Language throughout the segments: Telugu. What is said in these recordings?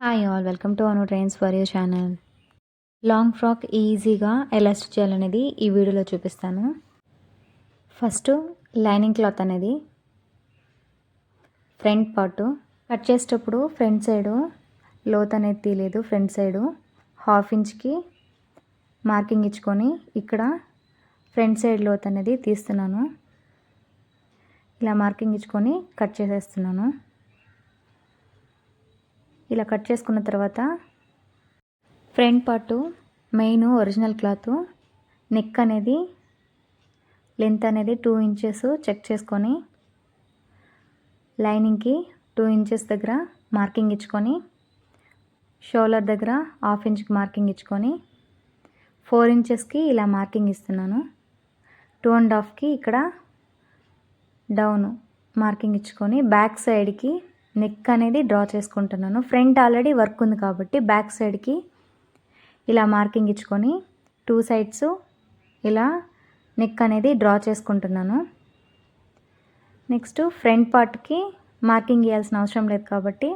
Hi all welcome to Anu trends for you channel long frock ఈజీగా ఎలా స్టిచ్ చేయాలనేది ఈ వీడియోలో చూపిస్తాను. ఫస్ట్ లైనింగ్ క్లాత్ అనేది ఫ్రంట్ పార్ట్ కట్ చేసేటప్పుడు ఫ్రంట్ సైడు లోత్ అనేది తీయలేదు ఫ్రంట్ సైడు హాఫ్ ఇంచ్కి మార్కింగ్ ఇచ్చుకొని ఇక్కడ ఫ్రంట్ సైడ్ లోత్ అనేది తీస్తున్నాను. ఇలా మార్కింగ్ ఇచ్చుకొని కట్ చేసేస్తున్నాను. ఇలా కట్ చేసుకున్న తర్వాత front part main original cloth neck అనేది లెంత్ అనేది టూ ఇంచెస్ చెక్ చేసుకొని లైనింగ్కి టూ ఇంచెస్ దగ్గర మార్కింగ్ ఇచ్చుకొని షోల్డర్ దగ్గర హాఫ్ ఇంచ్కి మార్కింగ్ ఇచ్చుకొని ఫోర్ ఇంచెస్కి ఇలా మార్కింగ్ ఇస్తున్నాను. టూ అండ్ హాఫ్కి ఇక్కడ డౌన్ మార్కింగ్ ఇచ్చుకొని బ్యాక్ సైడ్కి నెక్ అనేది డ్రా చేసుకుంటున్నాను. ఫ్రంట్ ఆల్రెడీ వర్క్ ఉంది కాబట్టి బ్యాక్ సైడ్కి ఇలా మార్కింగ్ ఇచ్చుకొని టూ సైడ్స్ ఇలా నెక్ అనేది డ్రా చేసుకుంటున్నాను. నెక్స్ట్ ఫ్రంట్ పార్ట్కి మార్కింగ్ ఇవ్వాల్సిన అవసరం లేదు కాబట్టి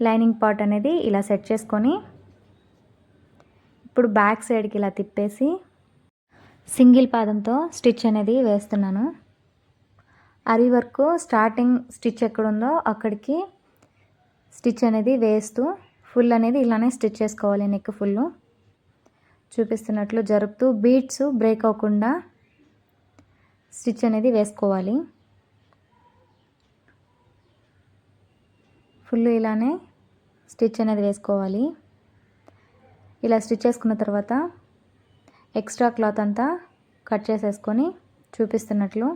లైనింగ్ పార్ట్ అనేది ఇలా సెట్ చేసుకొని ఇప్పుడు బ్యాక్ సైడ్కి ఇలా తిప్పేసి సింగిల్ పాదంతో స్టిచ్ అనేది వేస్తున్నాను. అరి వర్క్ స్టార్టింగ్ స్టిచ్ ఎక్కడుందో అక్కడికి స్టిచ్ అనేది వేస్తూ ఫుల్ అనేది ఇలానే స్టిచ్ చేసుకోవాలి నెక్ ఫుల్. చూపిస్తున్నట్లు జరుపుతూ బీట్స్ బ్రేక్ అవ్వకుండా స్టిచ్ అనేది వేసుకోవాలి. ఫుల్ ఇలానే స్టిచ్ అనేది వేసుకోవాలి. ఇలా స్టిచ్ చేసుకున్న తర్వాత ఎక్స్ట్రా క్లాత్ అంతా కట్ చేసేసుకొని చూపిస్తున్నట్లు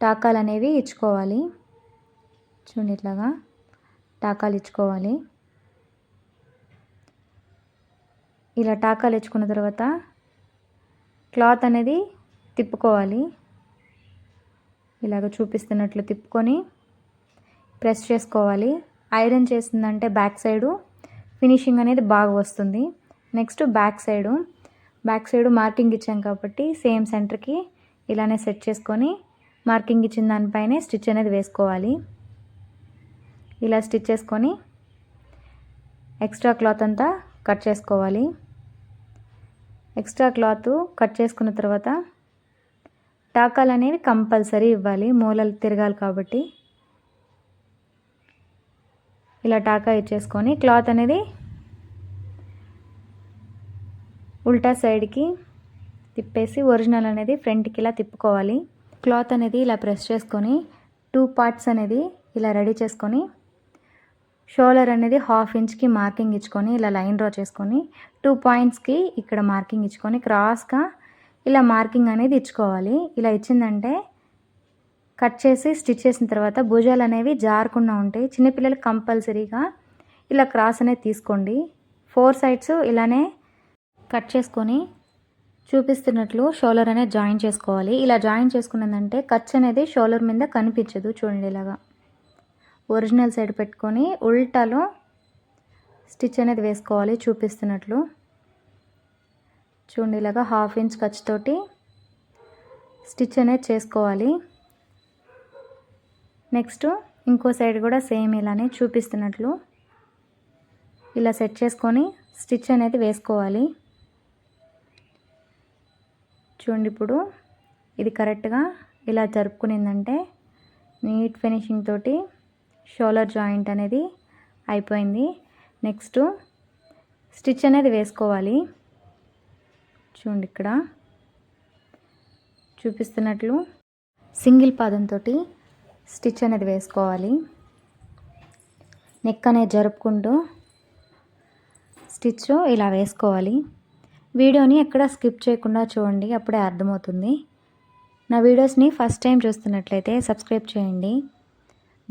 టాకాలు అనేవి ఇచ్చుకోవాలి. చూడండి ఇట్లాగా టాకాలు ఇచ్చుకోవాలి. ఇలా టాకాలు ఇచ్చుకున్న తర్వాత క్లాత్ అనేది తిప్పుకోవాలి. ఇలాగ చూపిస్తున్నట్లు తిప్పుకొని ప్రెస్ చేసుకోవాలి. ఐరన్ చేసిందంటే బ్యాక్ సైడు ఫినిషింగ్ అనేది బాగా వస్తుంది. Next back side back side marking ఇచ్చాం కాబట్టి సేమ్ సెంటర్కి ఇలానే సెట్ చేసుకొని మార్కింగ్ ఇచ్చిన దానిపైనే స్టిచ్ అనేది వేసుకోవాలి. ఇలా స్టిచ్ చేసుకొని ఎక్స్ట్రా క్లాత్ అంతా కట్ చేసుకోవాలి. ఎక్స్ట్రా క్లాత్ కట్ చేసుకున్న తర్వాత టాకాలు అనేవి కంపల్సరీ ఇవ్వాలి. మూలలు తిరగాలి కాబట్టి. ఇలా టాకా ఇచ్చేసుకొని క్లాత్ అనేది ఉల్టా సైడ్కి తిప్పేసి ఒరిజినల్ అనేది ఫ్రంట్కి ఇలా తిప్పుకోవాలి. క్లాత్ అనేది ఇలా ప్రెస్ చేసుకొని టూ పార్ట్స్ అనేది ఇలా రెడీ చేసుకొని షోల్డర్ అనేది హాఫ్ ఇంచ్కి మార్కింగ్ ఇచ్చుకొని ఇలా లైన్ డ్రా చేసుకొని టూ పాయింట్స్కి ఇక్కడ మార్కింగ్ ఇచ్చుకొని క్రాస్గా ఇలా మార్కింగ్ అనేది ఇచ్చుకోవాలి. ఇలా ఇచ్చిందంటే కట్ చేసి స్టిచ్ చేసిన తర్వాత భుజాలు అనేవి జారకుండా ఉంటాయి. చిన్నపిల్లలు కంపల్సరీగా ఇలా క్రాస్ అనేది తీసుకోండి. ఫోర్ సైడ్స్ ఇలానే కట్ చేసుకొని చూపిస్తున్నట్లు షోలర్ అనేది జాయిన్ చేసుకోవాలి. ఇలా జాయిన్ చేసుకున్నదంటే ఖర్చు అనేది షోలర్ మీద కనిపించదు చూడండి ఇలాగా. ఒరిజినల్ సైడ్ పెట్టుకొని ఉల్టాలో స్టిచ్ అనేది వేసుకోవాలి చూపిస్తున్నట్లు. చూడండి ఇలాగా హాఫ్ ఇంచ్ ఖర్చుతోటి స్టిచ్ అనేది చేసుకోవాలి. నెక్స్ట్ ఇంకో సైడ్ కూడా సేమ్ ఇలానే చూపిస్తున్నట్లు. ఇలా సెట్ చేసుకొని స్టిచ్ అనేది వేసుకోవాలి. చూడండి ఇప్పుడు. ఇది కరెక్ట్గా ఇలా జరుపుకునిందంటే నీట్ ఫినిషింగ్ తోటి షోలర్ జాయింట్ అనేది అయిపోయింది. నెక్స్ట్ స్టిచ్ అనేది వేసుకోవాలి. చూడండి ఇక్కడ. చూపిస్తున్నట్లు సింగిల్ పాదంతో స్టిచ్ అనేది వేసుకోవాలి. నెక్ అనేది జరుపుకుంటూ స్టిచ్ ఇలా వేసుకోవాలి. వీడియోని ఎక్కడ స్కిప్ చేయకుండా చూడండి అప్పుడే అర్థమవుతుంది. నా వీడియోస్ని ఫస్ట్ టైం చూస్తున్నట్లయితే సబ్స్క్రైబ్ చేయండి.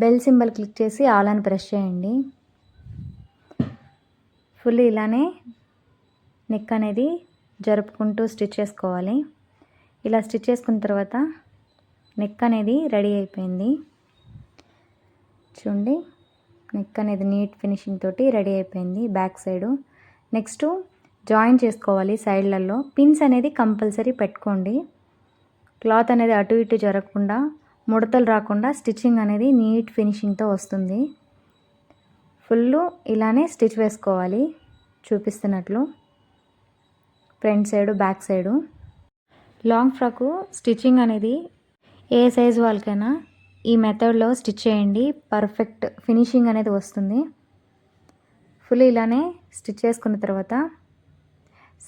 బెల్ సింబల్ క్లిక్ చేసి ఆల్ అని ప్రెస్ చేయండి. ఫుల్ ఇలానే నెక్ అనేది జరుపుకుంటూ స్టిచ్ చేసుకోవాలి. ఇలా స్టిచ్ చేసుకున్న తర్వాత నెక్ అనేది రెడీ అయిపోయింది. చూడండి నెక్ అనేది నీట్ ఫినిషింగ్ తోటి రెడీ అయిపోయింది బ్యాక్ సైడు. నెక్స్ట్ జాయిన్ చేసుకోవాలి సైడ్లలో. పిన్స్ అనేది కంపల్సరీ పెట్టుకోండి. క్లాత్ అనేది అటు ఇటు జరగకుండా ముడతలు రాకుండా స్టిచ్చింగ్ అనేది నీట్ ఫినిషింగ్తో వస్తుంది. ఫుల్ ఇలానే స్టిచ్ వేసుకోవాలి చూపిస్తున్నట్లు. Front side back side. Long frock stitching అనేది ఏ సైజ్ వాళ్ళకైనా ఈ మెథడ్లో స్టిచ్ చేయండి. పర్ఫెక్ట్ ఫినిషింగ్ అనేది వస్తుంది. ఫుల్ ఇలానే స్టిచ్ చేసుకున్న తర్వాత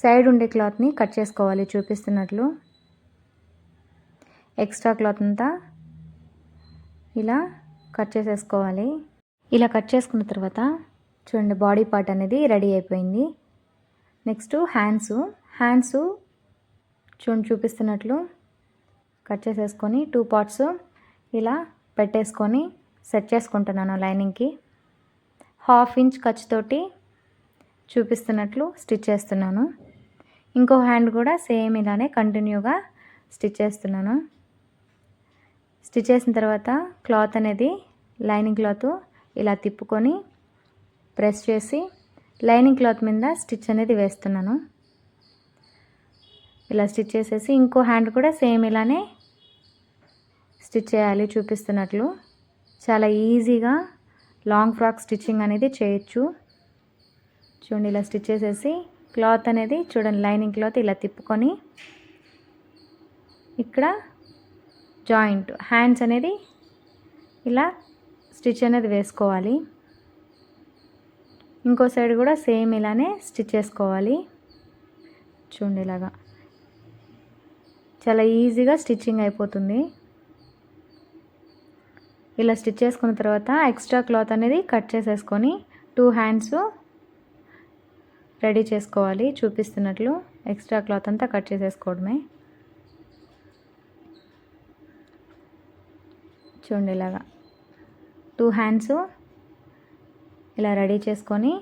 సైడ్ ఉండే క్లాత్ని కట్ చేసుకోవాలి చూపిస్తున్నట్లు. ఎక్స్ట్రా క్లాత్ అంతా ఇలా కట్ చేసేసుకోవాలి. ఇలా కట్ చేసుకున్న తర్వాత చూడండి బాడీ పార్ట్ అనేది రెడీ అయిపోయింది. Next hands. హ్యాండ్స్ చూడండి చూపిస్తున్నట్లు కట్ చేసేసుకొని టూ పార్ట్స్ ఇలా పెట్టేసుకొని సెట్ చేసుకుంటున్నాను లైనింగ్కి. హాఫ్ ఇంచ్ ఖర్చుతోటి చూపిస్తున్నట్లు స్టిచ్ చేస్తున్నాను. ఇంకో హ్యాండ్ కూడా సేమ్ ఇలానే కంటిన్యూగా స్టిచ్ చేస్తున్నాను. స్టిచ్ చేసిన తర్వాత క్లాత్ అనేది లైనింగ్ క్లాత్ ఇలా తిప్పుకొని ప్రెస్ చేసి లైనింగ్ క్లాత్ మీద స్టిచ్ అనేది వేస్తున్నాను. ఇలా స్టిచ్ చేసేసి ఇంకో హ్యాండ్ కూడా సేమ్ ఇలానే స్టిచ్ చేయాలి చూపిస్తున్నట్లు. చాలా ఈజీగా లాంగ్ ఫ్రాక్ స్టిచ్చింగ్ అనేది చేయొచ్చు. చూడండి ఇలా స్టిచ్ చేసేసి క్లాత్ అనేది చూడండి లైనింగ్ క్లాత్ ఇలా తిప్పుకొని ఇక్కడ జాయింట్ హ్యాండ్స్ అనేది ఇలా స్టిచ్ అనేది వేసుకోవాలి. ఇంకో సైడ్ కూడా సేమ్ ఇలానే స్టిచ్ చేసుకోవాలి. చూడండి ఇలాగా. చాలా ఈజీగా స్టిచ్చింగ్ అయిపోతుంది. ఇలా స్టిచ్ చేసుకున్న తర్వాత ఎక్స్ట్రా క్లాత్ అనేది కట్ చేసేసుకొని టూ హ్యాండ్స్ రెడీ చేసుకోవాలి. చూపిస్తున్నట్లు ఎక్స్ట్రా క్లాత్ అంతా కట్ చేసేసుకోవడమే. చూడండి ఇలాగా. టూ హ్యాండ్స్ ఇలా రెడీ చేసుకొని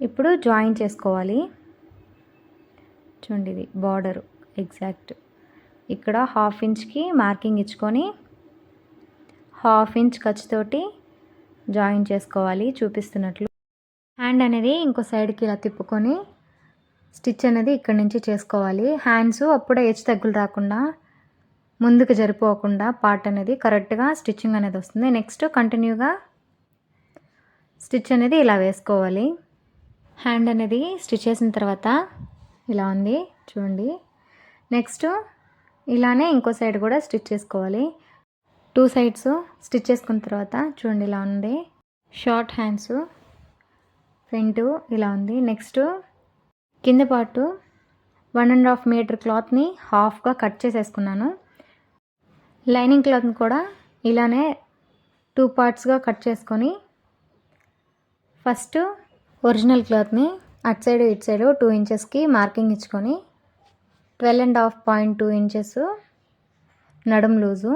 ఇప్పుడు జాయిన్ చేసుకోవాలి. చూడండి ఇది బార్డరు ఎగ్జాక్ట్. ఇక్కడ హాఫ్ ఇంచ్కి మార్కింగ్ ఇచ్చుకొని హాఫ్ ఇంచ్ ఖర్చుతోటి జాయిన్ చేసుకోవాలి. చూపిస్తున్నట్లు. హ్యాండ్ అనేది ఇంకో సైడ్కి ఇలా తిప్పుకొని స్టిచ్ అనేది ఇక్కడ నుంచి చేసుకోవాలి. హ్యాండ్స్ అప్పుడే హెచ్చు తగ్గులు రాకుండా ముందుకు జరిపోకుండా పార్ట్ అనేది కరెక్ట్గా స్టిచ్చింగ్ అనేది వస్తుంది. నెక్స్ట్ కంటిన్యూగా స్టిచ్ అనేది ఇలా వేసుకోవాలి. హ్యాండ్ అనేది స్టిచ్ చేసిన తర్వాత ఇలా ఉంది చూడండి. నెక్స్ట్ ఇలానే ఇంకో సైడ్ కూడా స్టిచ్ చేసుకోవాలి. టూ సైడ్స్ స్టిచ్ చేసుకున్న తర్వాత చూడండి ఇలా ఉంది. షార్ట్ హ్యాండ్స్ ఫ్రంట్ ఇలా ఉంది. నెక్స్ట్ కింద పాటు వన్ అండ్ హాఫ్ మీటర్ క్లాత్ని హాఫ్గా కట్ చేసేసుకున్నాను. లైనింగ్ క్లాత్ని కూడా ఇలానే టూ పార్ట్స్గా కట్ చేసుకొని ఫస్ట్ ఒరిజినల్ క్లాత్ని అటు సైడ్ ఇటు సైడ్ టూ ఇంచెస్కి మార్కింగ్ ఇచ్చుకొని twelve and half point two inches నడుం లూజు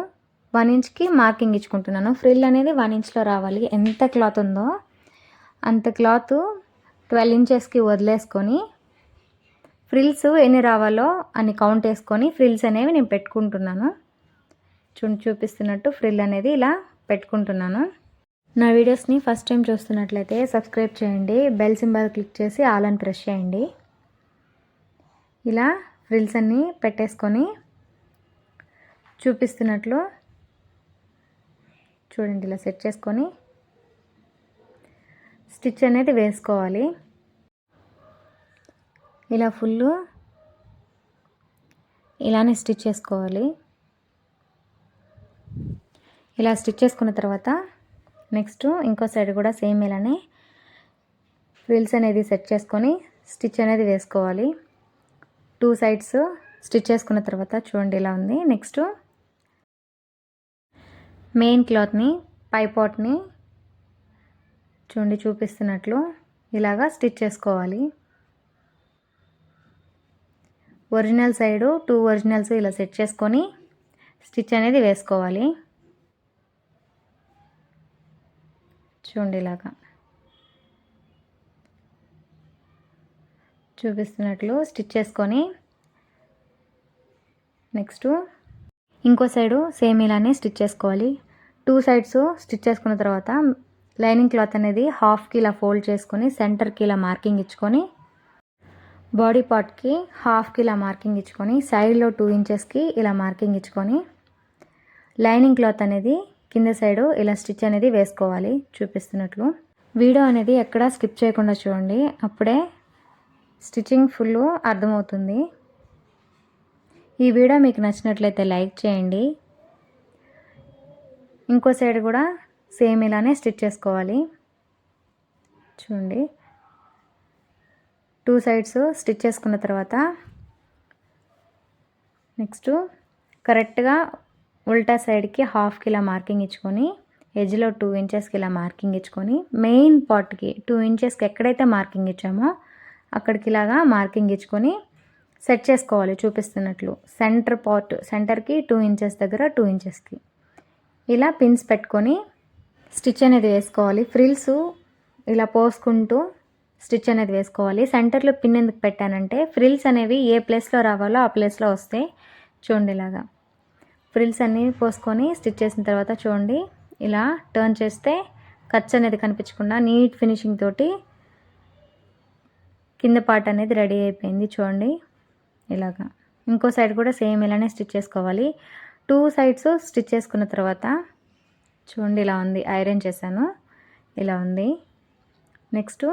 వన్ ఇంచ్కి మార్కింగ్ ఇచ్చుకుంటున్నాను. ఫ్రిల్ అనేది వన్ ఇంచ్లో రావాలి. ఎంత క్లాత్ ఉందో అంత క్లాత్ ట్వెల్వ్ ఇంచెస్కి వదిలేసుకొని ఫ్రిల్స్ ఎన్ని రావాలో అని కౌంట్ వేసుకొని ఫ్రిల్స్ అనేవి నేను పెట్టుకుంటున్నాను. చూ చూపిస్తున్నట్టు ఫ్రిల్ అనేది ఇలా పెట్టుకుంటున్నాను. నా వీడియోస్ని ఫస్ట్ టైం చూస్తున్నట్లయితే సబ్స్క్రైబ్ చేయండి. బెల్ సింబల్ క్లిక్ చేసి ఆల్ అని ప్రెస్ చేయండి. ఇలా ఫ్రిల్స్ అన్నీ పెట్టేసుకొని చూపిస్తున్నట్లు చూడండి ఇలా సెట్ చేసుకొని స్టిచ్ అనేది వేసుకోవాలి. ఇలా ఫుల్ ఇలానే స్టిచ్ చేసుకోవాలి. ఇలా స్టిచ్ చేసుకున్న తర్వాత నెక్స్ట్ ఇంకో సైడ్ కూడా సేమ్ ఇలానే ఫ్రిల్స్ అనేది సెట్ చేసుకొని స్టిచ్ అనేది వేసుకోవాలి. టూ సైడ్స్ స్టిచ్ చేసుకున్న తర్వాత చూడండి ఇలా ఉంది. నెక్స్ట్ మెయిన్ క్లాత్ని పైపాట్ని చూడండి చూపిస్తున్నట్లు ఇలాగా స్టిచ్ చేసుకోవాలి. ఒరిజినల్ సైడు టూ ఒరిజినల్స్ ఇలా సెట్ చేసుకొని స్టిచ్ అనేది వేసుకోవాలి. చూడండి ఇలాగా. చూపిస్తున్నట్లు స్టిచ్ చేసుకొని నెక్స్ట్ ఇంకో సైడు సేమ్ ఇలానే స్టిచ్ చేసుకోవాలి. టూ సైడ్స్ స్టిచ్ చేసుకున్న తర్వాత లైనింగ్ క్లాత్ అనేది హాఫ్కి ఇలా ఫోల్డ్ చేసుకొని సెంటర్కి ఇలా మార్కింగ్ ఇచ్చుకొని బాడీ పార్ట్కి హాఫ్కి ఇలా మార్కింగ్ ఇచ్చుకొని సైడ్లో టూ ఇంచెస్కి ఇలా మార్కింగ్ ఇచ్చుకొని లైనింగ్ క్లాత్ అనేది కింద సైడు ఇలా స్టిచ్ అనేది వేసుకోవాలి చూపిస్తున్నట్లు. వీడియో అనేది ఎక్కడా స్కిప్ చేయకుండా చూడండి. అప్పుడే స్టిచ్చింగ్ ఫుల్ అర్థమవుతుంది. ఈ వీడియో మీకు నచ్చినట్లయితే లైక్ చేయండి. ఇంకో సైడ్ కూడా సేమ్ ఇలానే స్టిచ్ చేసుకోవాలి. చూడండి. టూ సైడ్స్ స్టిచ్ చేసుకున్న తర్వాత నెక్స్ట్ కరెక్ట్గా ఉల్టా సైడ్కి హాఫ్కి ఇలా మార్కింగ్ ఇచ్చుకొని ఎడ్జ్లో టూ ఇంచెస్కి ఇలా మార్కింగ్ ఇచ్చుకొని మెయిన్ పార్ట్కి టూ ఇంచెస్కి ఎక్కడైతే మార్కింగ్ ఇచ్చామో అక్కడికి ఇలాగా మార్కింగ్ ఇచ్చుకొని సెట్ చేసుకోవాలి చూపిస్తున్నట్లు. సెంటర్ పార్ట్ సెంటర్కి టూ ఇంచెస్ దగ్గర టూ ఇంచెస్కి. ఇలా పిన్స్ పెట్టుకొని స్టిచ్ అనేది వేసుకోవాలి. ఫ్రిల్స్ ఇలా పోసుకుంటూ స్టిచ్ అనేది వేసుకోవాలి. సెంటర్లో పిన్ ఎందుకు పెట్టానంటే ఫ్రిల్స్ అనేవి ఏ ప్లేస్లో రావాలో ఆ ప్లేస్లో వస్తాయి. చూడండి ఇలాగా. ఫ్రిల్స్ అన్నీ పోసుకొని స్టిచ్ చేసిన తర్వాత చూడండి ఇలా టర్న్ చేస్తే ఖర్చు అనేది కనిపించకుండా నీట్ ఫినిషింగ్ తోటి కింద పార్ట్ అనేది రెడీ అయిపోయింది చూడండి. ఇలాగా. ఇంకో సైడ్ కూడా సేమ్ ఇలానే స్టిచ్ చేసుకోవాలి. టూ సైడ్స్ స్టిచ్ చేసుకున్న తర్వాత చూడండి ఇలా ఉంది. ఐరన్ చేశాను. ఇలా ఉంది. నెక్స్ట్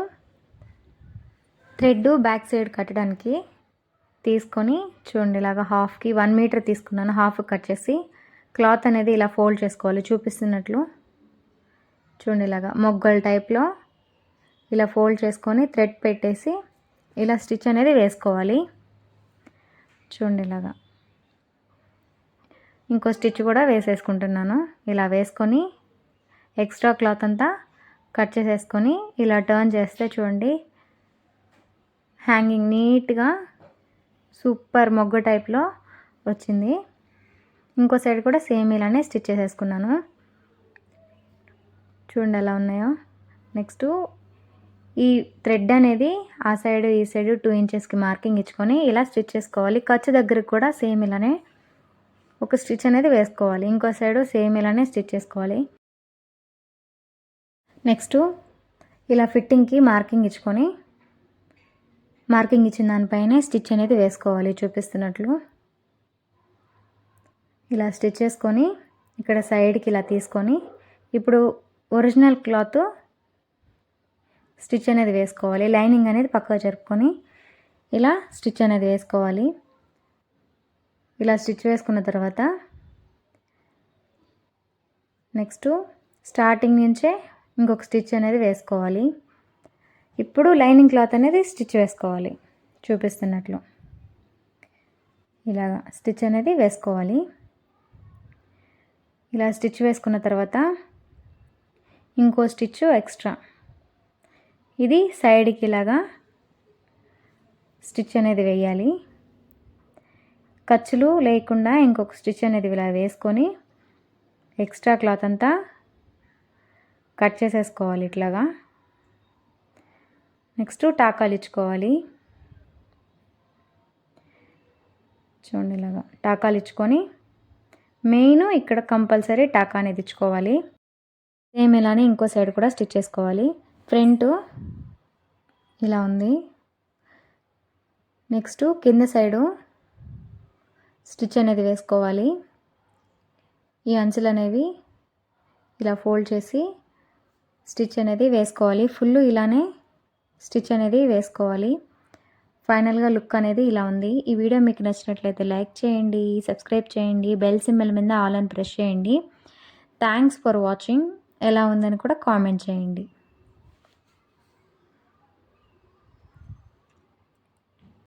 థ్రెడ్ బ్యాక్ సైడ్ కట్టడానికి తీసుకొని చూడండి ఇలాగా హాఫ్కి వన్ మీటర్ తీసుకున్నాను. హాఫ్ కట్ చేసి క్లాత్ అనేది ఇలా ఫోల్డ్ చేసుకోవాలి చూపిస్తున్నట్లు. చూడండి ఇలాగా మొగ్గల టైప్లో ఇలా ఫోల్డ్ చేసుకొని థ్రెడ్ పెట్టేసి ఇలా స్టిచ్ అనేది వేసుకోవాలి. చూడండి ఇలాగా. ఇంకో స్టిచ్ కూడా వేసేసుకుంటున్నాను. ఇలా వేసుకొని ఎక్స్ట్రా క్లాత్ అంతా కట్ చేసేసుకొని ఇలా టర్న్ చేస్తే చూడండి. హ్యాంగింగ్ నీట్గా సూపర్ మొగ్గ టైప్లో వచ్చింది. ఇంకో సైడ్ కూడా సేమ్ ఇలానే స్టిచ్ చేసేసుకున్నాను. చూడండి ఎలా ఉన్నాయో. నెక్స్ట్ ఈ థ్రెడ్ అనేది ఆ సైడ్ ఈ సైడ్ టూ ఇంచెస్కి మార్కింగ్ ఇచ్చుకొని ఇలా స్టిచ్ చేసుకోవాలి. ఖర్చు దగ్గరకు కూడా సేమ్ ఇలానే ఒక స్టిచ్ అనేది వేసుకోవాలి. ఇంకో సైడు సేమ్ ఇలానే స్టిచ్ చేసుకోవాలి. నెక్స్ట్ ఇలా ఫిట్టింగ్కి మార్కింగ్ ఇచ్చుకొని మార్కింగ్ ఇచ్చిన దానిపైనే స్టిచ్ అనేది వేసుకోవాలి చూపిస్తున్నట్లు. ఇలా స్టిచ్ చేసుకొని ఇక్కడ సైడ్కి ఇలా తీసుకొని ఇప్పుడు ఒరిజినల్ క్లాత్ స్టిచ్ అనేది వేసుకోవాలి. లైనింగ్ అనేది పక్కగా జరుపుకొని ఇలా స్టిచ్ అనేది వేసుకోవాలి. ఇలా స్టిచ్ వేసుకున్న తర్వాత నెక్స్ట్ స్టార్టింగ్ నుంచే ఇంకొక స్టిచ్ అనేది వేసుకోవాలి. ఇప్పుడు లైనింగ్ క్లాత్ అనేది స్టిచ్ వేసుకోవాలి. చూపిస్తున్నట్లు. ఇలాగా స్టిచ్ అనేది వేసుకోవాలి. ఇలా స్టిచ్ వేసుకున్న తర్వాత ఇంకో స్టిచ్ ఎక్స్ట్రా. ఇది సైడ్కి ఇలాగా స్టిచ్ అనేది వేయాలి. ఖర్చులు లేకుండా ఇంకొక స్టిచ్ అనేది ఇలా వేసుకొని ఎక్స్ట్రా క్లాత్ అంతా కట్ చేసేసుకోవాలి ఇట్లాగా. నెక్స్ట్ టాకాలు ఇచ్చుకోవాలి. చూడండి ఇలాగా టాకాలు ఇచ్చుకొని మెయిన్ ఇక్కడ కంపల్సరీ టాకా అనేది ఇచ్చుకోవాలి. సేమ్ ఇలానే ఇంకో సైడ్ కూడా స్టిచ్ చేసుకోవాలి. ఫ్రంట్ ఇలా ఉంది. నెక్స్ట్ కింద సైడు స్టిచ్ అనేది వేసుకోవాలి. ఈ అంచులు అనేవి ఇలా ఫోల్డ్ చేసి స్టిచ్ అనేది వేసుకోవాలి. ఫుల్ ఇలానే స్టిచ్ అనేది వేసుకోవాలి. ఫైనల్గా లుక్ అనేది ఇలా ఉంది. ఈ వీడియో మీకు నచ్చినట్లయితే లైక్ చేయండి సబ్స్క్రైబ్ చేయండి బెల్ సింబల్ మీద ఆల్ అని ప్రెస్ చేయండి. Thanks for watching. ఎలా ఉందని కూడా కామెంట్ చేయండి.